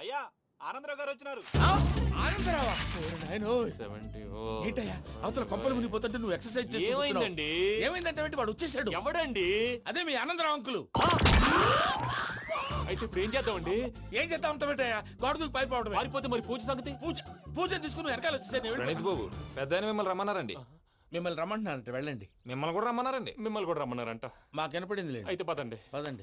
అయ్యా ఆనందరావు గారు వచ్చినారు. ఆనందరావా? నాయనోయ్. సెవెంటీ ఏంటయ్యా అవతల కొంపలు మునిగిపోతుంటే నువ్వు ఎక్సర్సైజ్ చేస్తూ కూర్చున్నావు. ఏమైందండి? ఏమైందంటే ఏంటి వాడు వచ్చేసాడు ఎవడండి? అదే మీ ఆనందరావు అంకులు. అయితే ఇప్పుడు ఏం చేద్దామండి? ఏం చేస్తా ఉంటావేటయ్యా గోడ దూకి పైపోవడమే పారిపోతే మరి పూజ సంగతి? పూజ పూజ తీసుకుని వెనకాల వచ్చేసాను ప్రణీత్ బాబు పెద్ద ఆయన మిమ్మల్ని రమ్మన్నారండి. మిమ్మల్ని రమ్మంటున్నానంట వెళ్ళండి. మిమ్మల్ని కూడా రమ్మన్నారండి. మిమ్మల్ని కూడా రమ్మన్నారంట. మాకు వినపడింది లేండి అయితే పదండి. పదండి.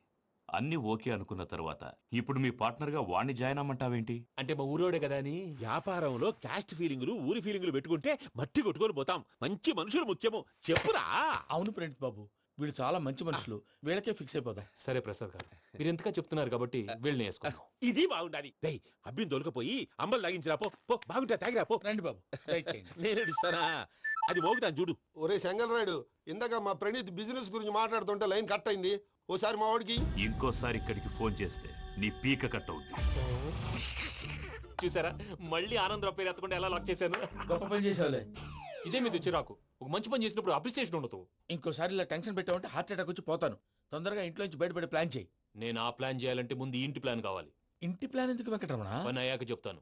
అన్ని ఓకే అనుకున్న తర్వాత ఇప్పుడు మీ పార్ట్నర్గా వాణ్ణి జాయిన్ అమ్మంటావేంటి అంటే మా ఊరోడే కదా అని. వ్యాపారంలో క్యాస్ట్ ఫీలింగులు ఊరి ఫీలింగులు పెట్టుకుంటే మట్టి కొట్టుకొని పోతాం. మంచి మనుషులు ముఖ్యము. చెప్పురా! అవును ప్రణీత్ బాబు. వీళ్ళు చాలా మంచి మనుషులు. వీళ్ళకే ఫిక్స్ అయిపోదాం సరే ప్రసాద్ గారు మీరు ఎంతగా చెప్తున్నారు కాబట్టి వీళ్ళని వేసుకున్నాం ఇది బాగుండాలి. డై అబ్బిని దొలకపోయి అమ్మలు లాగించిరా పో పో బాగుంటా తాగిరా పో. రండి బాబు దయచేయండి నేను ఇస్తానా అది మోగుతాను చూడు. ఒరే చెంగల్ రాయుడు ఇందాక మా ప్రణీత్ బిజినెస్ గురించి మాట్లాడుతుంటే లైన్ కట్ అయింది. ఓసారి మా వాడికి. ఇంకోసారి ఇక్కడికి ఫోన్ చేస్తే నీ పీక కట్ అవుద్ది. చూసారా? మళ్ళీ ఆనందరావు పేరు ఎత్తకుండా ఎలా లాక్ చేశాను? గొప్ప పని చేసేవాళ్ళే ఇదే మీద చిరాకు. ఒక మంచి పని చేసినప్పుడు అప్రిసియేషన్ ఉండదు. ఇంకోసారి ఇలా టెన్షన్ పెట్టామంటే హార్ట్ అటాక్ వచ్చి పోతాను. తొందరగా ఇంట్లో నుంచి బయటపడే ప్లాన్ చేయి. నేను ఆ ప్లాన్ చేయాలంటే ముందు ఇంటి ప్లాన్ కావాలి. ఇంటి ప్లాన్ ఎందుకు వెంకటరమణ? పని అయ్యాక చెప్తాను.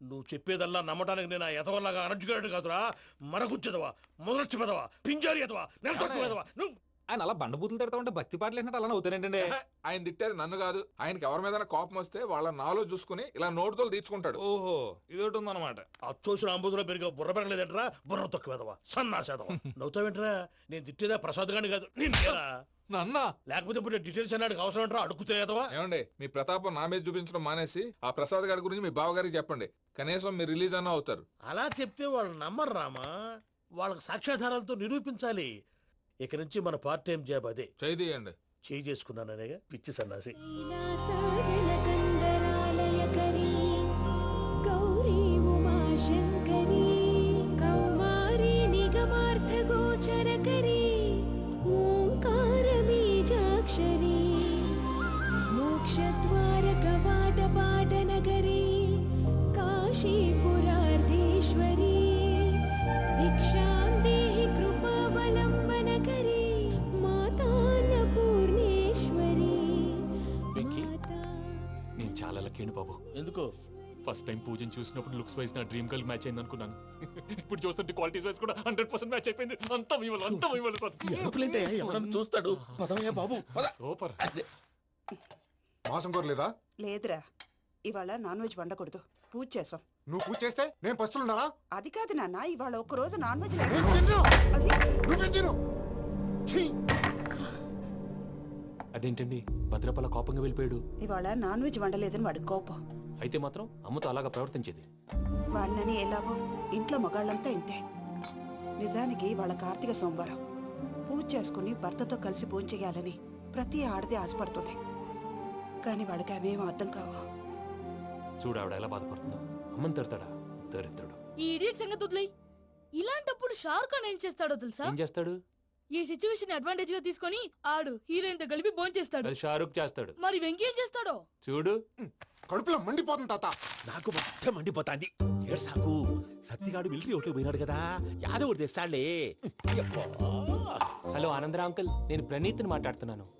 నువ్వు చెప్పేదల్లా నమ్మటానికి నేను ఆ ఎతవల్లాగా అనర్జుకేటెడ్ కాదురా. మరగుచ్చదవా మొదలచ్చి పెదవా పింజారి ఎదవా పెదవా నువ్వు ఆయన అలా బండబూతులు తిడతా ఉంటే భక్తి పాటలు ఏంటంటే అలా అవుతానంటే ఆయన తిట్టేది నన్ను కాదు. ఆయనకి ఎవరి మీద కోపం వస్తే వాళ్ళ నాలో చూసుకుని ఇలా నోటుతో తీర్చుకుంటాడు. ఓహో ఇది ఒకటి ఉందన్నమాట అచ్చోసిన అంబుధులో పెరిగే బుర్ర పెరగలేదంటరా బుర్ర తొక్కువేదవా సన్నాసేదవా. నవ్వుతావేంట్రా? నేను తిట్టేదా ప్రసాద్ గాని కాదు నిన్నేరా? నన్న లేకపోతే ఇప్పుడు డీటెయిల్స్ అన్నాడు అవసరం అంటారా అడుగుతాయేదవా ఏమండి మీ ప్రతాపం నా మీద చూపించడం మానేసి ఆ ప్రసాద్ గారి గురించి మీ బావగారికి చెప్పండి. కనీసం మీరు రిలీజ్ అన్న అవుతారు. అలా చెప్తే వాళ్ళు నమ్మరు రామా? వాళ్ళకి సాక్ష్యాధారాలతో నిరూపించాలి. ఇక నుంచి మన పార్ట్ టైం జాబ్ అదే. చేయండి చేయి చేసుకున్నాననేగా పిచ్చి సన్నాసి. मोक्षद्वारकवाटपाटनगरी काशीपुरार्धेश्वरी भिक्षां देहि कृपावलम्बनकरी मातान्नपूर्णेश्वरी వెంకీ माता నేను చాలా లక్కీని బాబు ఎందుకు ఫస్ట్ టైం పూజను చూసినప్పుడు లుక్స్ వైజ్ నా డ్రీమ్ గర్ల్ మ్యాచ్ అయింది అనుకున్నాను ఇప్పుడు చూస్తుంటే క్వాలిటీస్ వైజ్ కూడా హండ్రెడ్ పర్సెంట్ మ్యాచ్ అయిపోయింది అంతా ఇవ్వాలి అంతా ఇవ్వాలి సార్ ఎరుపులేంటయ్యా ఎవడన్నా చూస్తాడు పదవయ్యా బాబు పద సూపర్ మాసం కోరలేదా లేదురా. ఇవాళ నాన్ వెజ్ వండకూడదు. పూజ చేసాం. నువ్వు పూజ చేస్తే నేను పస్తులున్నారా అది కాదు నాన్న ఇవాళ ఒక్క రోజు నాన్ వెజ్ లేదు. నువ్వే తిను! అదేంటండి? భద్రపల కోపంగా వెళ్ళిపోయాడు. ఇవాళ నాన్ వెజ్ వండలేదని వాడి కోపం. అయితే మాత్రం అమ్మతో అలాగా ప్రవర్తించేది. వాడినని ఎలాగో ఇంట్లో మగాళ్ళంతా ఇంతే. నిజానికి వాళ్ళ కార్తీక సోమవారం. పూజ చేసుకుని భర్తతో కలిసి పూజ చేయాలని ప్రతి ఆడది ఆశపడుతుంది. కానీ వాళ్ళకి అవేం అర్థం కావు? చూడు ఆవిడ ఎలా బాధపడుతుందో. అమ్మని తిడతాడా? దరిద్రుడు. ఈ ఇడియట్ సంగతి వదిలేయ్. ఇలాంటప్పుడు షారుఖ్ ఖాన్ ఏం చేస్తాడో తెలుసా? ఏం చేస్తాడు? ఈ సిచ్యువేషన్ అడ్వాంటేజ్గా తీసుకొని ఆడు హీరోయిన్తో కలిపి బోన్ చేస్తాడు. అది షారుఖ్ చేస్తాడు. మరి వెంకీ ఏం చేస్తాడో? చూడు. కడుపులో మండిపోతుంది తాత. నాకు మొత్తం మండిపోతాంది. ఏడ్సాకు సత్తిగాడు మిలిటరీ ఓట్లు పోయినాడు కదా. యాదవ్ తెస్తాడులే. యబ్బా. హలో ఆనందరా అంకుల్ నేను ప్రణీత్ని మాట్లాడుతున్నాను.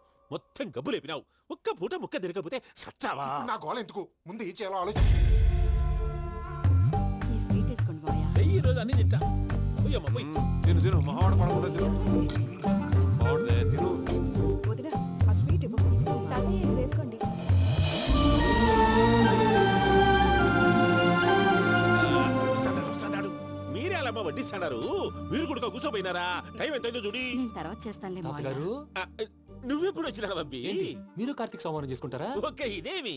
మొత్తం గబ్బు లేపినావు ఒక్క పూట ముక్క తిరగకపోతే సచ్చావా? నా గోల ఎందుకు? ముందు ఏం చేయాలో ఆలోచించు ఈ స్వీట్ వేసుకోండి మాయా ఈ రోజు అన్ని తింటా. పోయమ్మ పోయి. తిను తిను. మావాడు పడకుండా తిను. తిను. వదిన ఆ స్వీట్ ఇవ్వు. తాతయ్య వేసుకోండి. మీరే అలా అమ్మ వడ్డిస్తాడారు? మీరు కూడా కూర్చోపోయినారా? టైం ఎంతైందో చూడి. నేను తర్వాత చేస్తానులే ఆ, నువ్వెప్పుడు వచ్చినా బంబి ఏంటి? మీరు కార్తీక్ సంహారం చేసుకుంటారా? ఓకే ఇదేమి.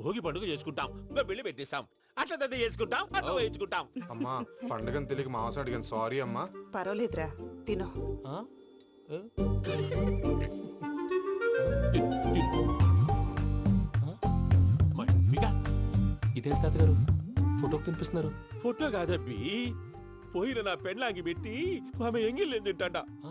భోగి పండుగ చేసుకుంటాం ఇంకా పెళ్ళి పెట్టేస్తాం అట్లా దద్ద చేసుకుంటాం అట్లా వేయించుకుంటాం. అమ్మా పండుగని తెలియక మాంస అడిగాను. సారీ అమ్మా. పర్వాలేదురా తినో. ఆ? ఏ? మమ్మిగా ఇదేంటి తాతగారు? ఫోటోకి తినిపిస్తున్నారు? ఫోటో కాదబ్బి పోయిన నా పెళ్ళాంగి పెట్టి ఆమె ఎంగిల్లేం తింటాడ. ఆ?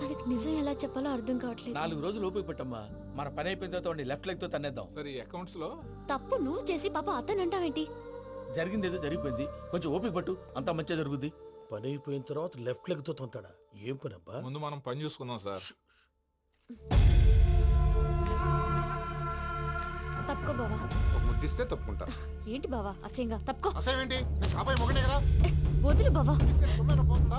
తనకి నిజం ఎలా చెప్పాలో అర్థం కావట్లేదు. నాలుగు రోజులు ఓపిక పట్టమ్మా. మన పని అయిపోయిన తర్వాత వాడిని లెఫ్ట్ లెగ్తో తన్నేద్దాం. సరే అకౌంట్స్లో? తప్పు నువ్వు చేసి పాప అతను అంటావేంటి? జరిగింది ఏదో జరిగిపోయింది. కొంచెం ఓపిక పట్టు. అంతా మంచిగా జరుగుద్ది. పని అయిపోయిన తర్వాత లెఫ్ట్ లెగ్తో తొంతాడా ఏం పని అబ్బా? ముందు మనం పని చూసుకుందాం సార్. తప్పుకో బావా. ఒక ముద్దిస్తే తప్పుకుంటా. ఏంటి బావా? అసహ్యంగా. తప్పుకో. అసేమేంటి నేను కాబోయే మొగనే కదా? వదులు బావా. ఇస్తే సొమ్మేనా పోతుందా?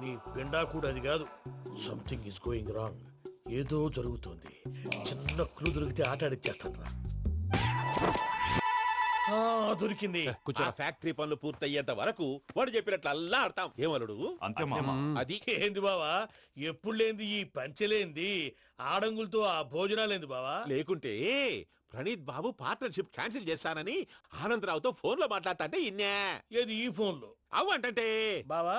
నీ పిండా కూడా అది కాదు సంథింగ్ ఇస్ గోయింగ్ రాంగ్ ఏదో జరుగుతోంది. చిన్న క్లూ దొరికితే ఆట ఆడిచ్చేస్తాను రా ఆ, దొరికింది. ఆ ఫ్యాక్టరీ పనులు పూర్తయ్యేంత వరకు వాడు చెప్పినట్లు అల్లా ఆడతాం. ఏమలుడు అంతే మామ. అది ఏంది బావా? ఎప్పుడు లేంది ఈ పంచలేంది? ఆడంగులతో ఆ భోజనాలేంది బావా? లేకుంటే ప్రణీత్ బాబు పార్ట్నర్షిప్ క్యాన్సిల్ చేస్తానని ఆనందరావుతో ఫోన్లో మాట్లాడతాంటే ఇన్నే. ఏది ఈ ఫోన్లో? అవు అంటంటే బావా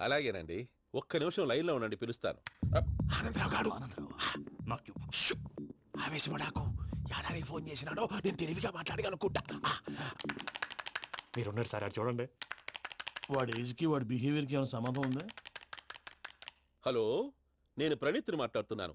అలాగేనండి. ఒక్క నిమిషం లైన్లో ఉండండి పిలుస్తాను. ఆనందరావు గాడు నాకు! ఆవేశపడాకు. యాదానికి ఫోన్ చేసినాడో నేను తెలివిగా మాట్లాడగలనుకుంటా మీరున్నారు సార్ అది చూడండి. వాడి ఏజ్కి వాడి బిహేవియర్కి ఏమైనా సంబంధం ఉందా? హలో నేను ప్రణీత్ని మాట్లాడుతున్నాను.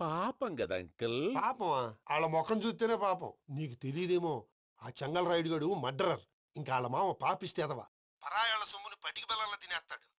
పాపం కదా అంకుల్. పాపమా? వాళ్ళ ముఖం చూస్తేనే పాపం. నీకు తెలియదేమో ఆ చెంగల్ రాయుడు గడు మర్డరర్. ఇంకా వాళ్ళ మామ పాపిస్తేదవా పరాయాళ్ళ సొమ్ముని పటికి బెల్లంలో తినేస్తాడు.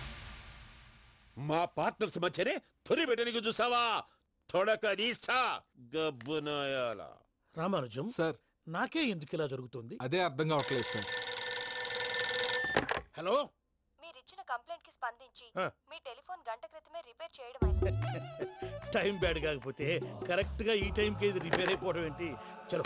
మా పార్ట్నర్స్ మధ్యనే తొలి పెట్టడానికి చూసావా? తొడక నీస్తా గబ్బునాయాల రామానుజం సార్. నాకే ఎందుకు ఇలా జరుగుతుంది? అదే అర్థం కావట్లేదు సార్. హలో? మీరిచ్చిన కంప్లైంట్కి స్పందించి ఆ. మీ టెలిఫోన్ గంట క్రితమే రిపేర్ చేయడం అయింది. టైం బ్యాడ్ కాకపోతే కరెక్ట్గా ఈ టైం కి రిపేర్ అయిపోవడం ఏంటి? చలో.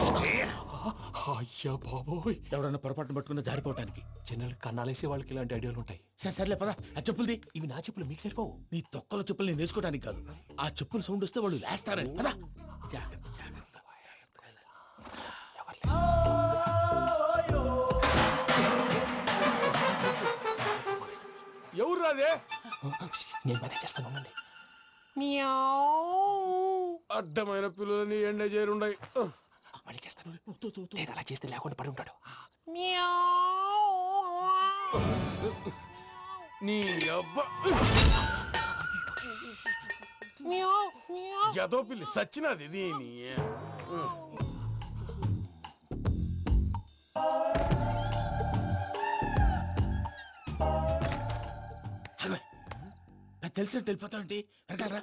అయ్యా బాబోయ్. ఎవడన్నా పొరపాటున పట్టుకున్న జారిపోవటానికి. జనరల్ కన్నాలేసే వాళ్ళకి ఇలాంటి ఐడియాలు ఉంటాయి. సరే సర్లే పదా. ఆ చెప్పులది. ఇవి నా చెప్పులు మీకు సరిపోవు. నీ తొక్కల చెప్పులు నేను వేసుకోవడానికి కాదు. ఆ చెప్పులు సౌండ్ వస్తే వాళ్ళు లేస్తారని పదా. ఎవరు రాదే నేను మేనేజ్ చేస్తాను ఉండండి. అడ్డమైన పిల్లలని ఎండ చేరుండయి. మళ్ళీ చేస్తాను లేదు అలా చేస్తే లేకుండా పడి ఉంటాడు నీ అబ్బ ఎదో పిల్లి సచ్చినది దీని నాకు తెలిసినట్టు వెళ్ళిపోతావంటి వెనకాలరా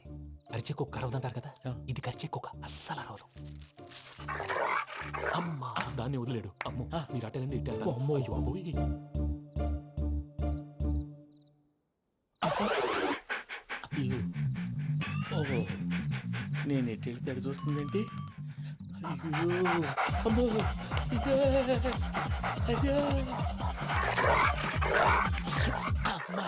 అరిచే కుక్క అరవదంటారు కదా ఇది కరిచే కుక్క అస్సలు అరవదు అమ్మా దాన్ని వదిలేడు అమ్మో మీరు అటెండి ఇటు వెళ్తారు. అమ్మో. అయ్యో. అయ్యో. ఓహో నేను ఎటు వెళ్తే అటు చూస్తుందేంటి అయ్యో అమ్మో ఇదే. అదే. అమ్మా.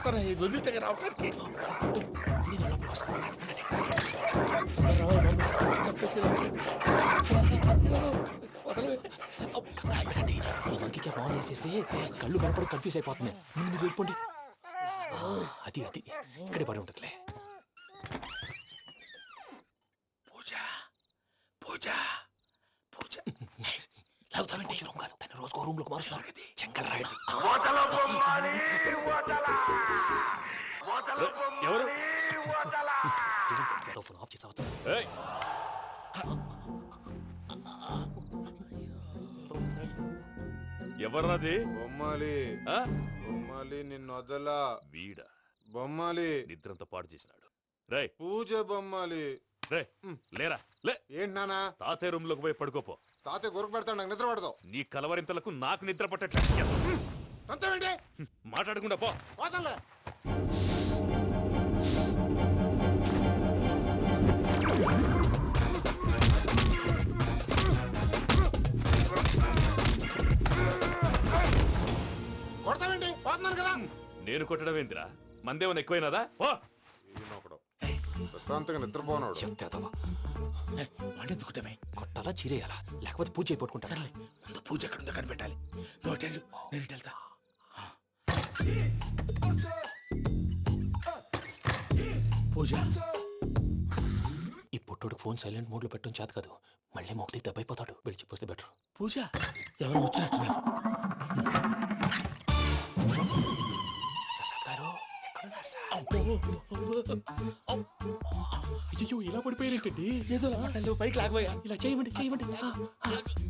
ఎలా వస్తారా ఇది వదిలితే రావడానికి నేను లోపలికి వస్తాను. కళ్ళు కనపడి కన్ఫ్యూజ్ అయిపోతున్నాయి ముందు మీరు వెళ్ళిపోండి అది అది ఇక్కడే పడి ఉంటుందిలే పూజ పూజ లాగుతామంటే రూమ్ కాదు. తన రోజుకో రూమ్లోకి మారుస్తున్నారు కదా చెంకల్ రాయడం ఎవరు? ఫోన్ ఆఫ్ చేసావచ్చు ఎవర్రాది బొమ్మాలి. ఆ? బొమ్మాలి నిన్ను వదలా. వీడా? బొమ్మాలి. నిద్రంతా పాడు చేసినాడు. రే పూజ బొమ్మాలి. రే లేరా? లే! ఏంటి నానా తాతయ్య రూమ్లోకి పోయి పడుకోపో. తాతయ్య గురకు పెడతాడు నాకు నిద్ర పడదు. నీ కలవరింతలకు నాకు నిద్ర పట్టట్లేదు అంతేంటి? మాట్లాడకుండా పో. పోతాలే. పోతున్నాను కదా. నేను కొట్టడం ఏందిరా? మందేమన్నా ఎక్కువైనదా? ఓ. ప్రశాంతంగా నిద్రపోనాడు. దుక్కుతామే కొట్టాలా చీరేయాలా? లేకపోతే పూజ అయిపోట్టుకుంటా సర్లే. ముందు పూజ ఎక్కడ ఉందో కనిపెట్టాలి వెళ్ళు, నేను ఇటు వెళ్తా. పూజ? ఈ పుట్టోడు ఫోన్ సైలెంట్ మోడ్లో పెట్టడం చేత కాదు. మళ్ళీ మొక్కి దెబ్బైపోతాడు వెళ్ళి చెప్పొస్తే బెటర్. పూజ? ఎవరు వచ్చినట్టున్నారు. ఎక్కడున్నారు సార్? అయ్యో ఇలా పడిపోయారేంటండి? ఏదో మాటలు పైకి లాగబోయా. ఇలా చేయమండి చేయమండి ఆ, ఆ,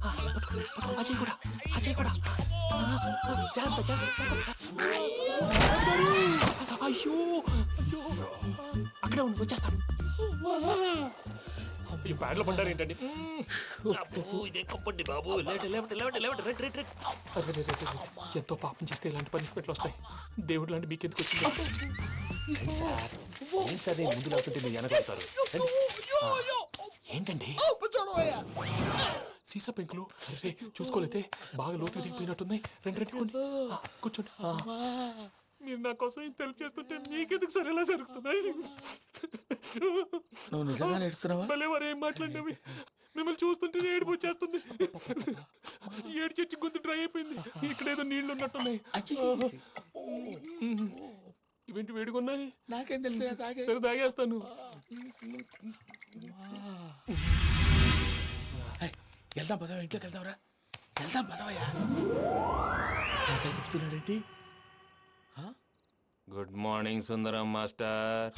ఆ, పట్టుకో, పట్టుకో, ఆ చేయి కూడా ఆ చేయి కూడా. ఆ, ఆ, జాగ్రత్త, జాగ్రత్త, జాగ్రత్త. అయ్యో అయ్యో. అక్కడే ఉండి వచ్చేస్తాను. ఈ బ్యాడ్లో పడ్డారు ఏంటండి ఇదే కప్పండి బాబు. లేవండి లేవండి లేవండి లేవండి. Red red red. అరే రే, రే, రే, రే. ఎంతో పాపం చేస్తే ఇలాంటి పనిష్మెంట్లు వస్తాయి. దేవుడు లాంటి మీకు ఎందుకు వచ్చింది సార్. ఏం సార్ ముందు లేకుంటే మీరు వెనకాడతారు ఏంటండి? సీసా పెంకులు. రే చూసుకోలేతే బాగా లోతు దిగిపోయినట్టున్నాయి రెండు రెండు కూర్చోండి. మీరు నా కోసం ఇంత హెల్ప్ చేస్తుంటే మీకెందుకు సరే ఎలా జరుగుతున్నాయి? నువ్వు నిజంగా నేర్చుతున్నావా భలే వారు ఏం మాట్లాడినవి. మిమ్మల్ని చూస్తుంటే ఏడుపు వచ్చేస్తుంది. ఏడు చెట్టు గొంతు డ్రై అయిపోయింది. ఇక్కడ ఏదో నీళ్ళు ఉన్నట్టున్నాయి. ఇవేంటి వేడుకున్నాయి నాకేం తెలుసు తాగే. సరే తాగేస్తాను. వెళ్దాం పదవా ఇంట్లోకి వెళ్దాంరా. వెళ్దాం పదవయ్యా. చెప్తున్నాడేంటి? Good morning Sundaram master.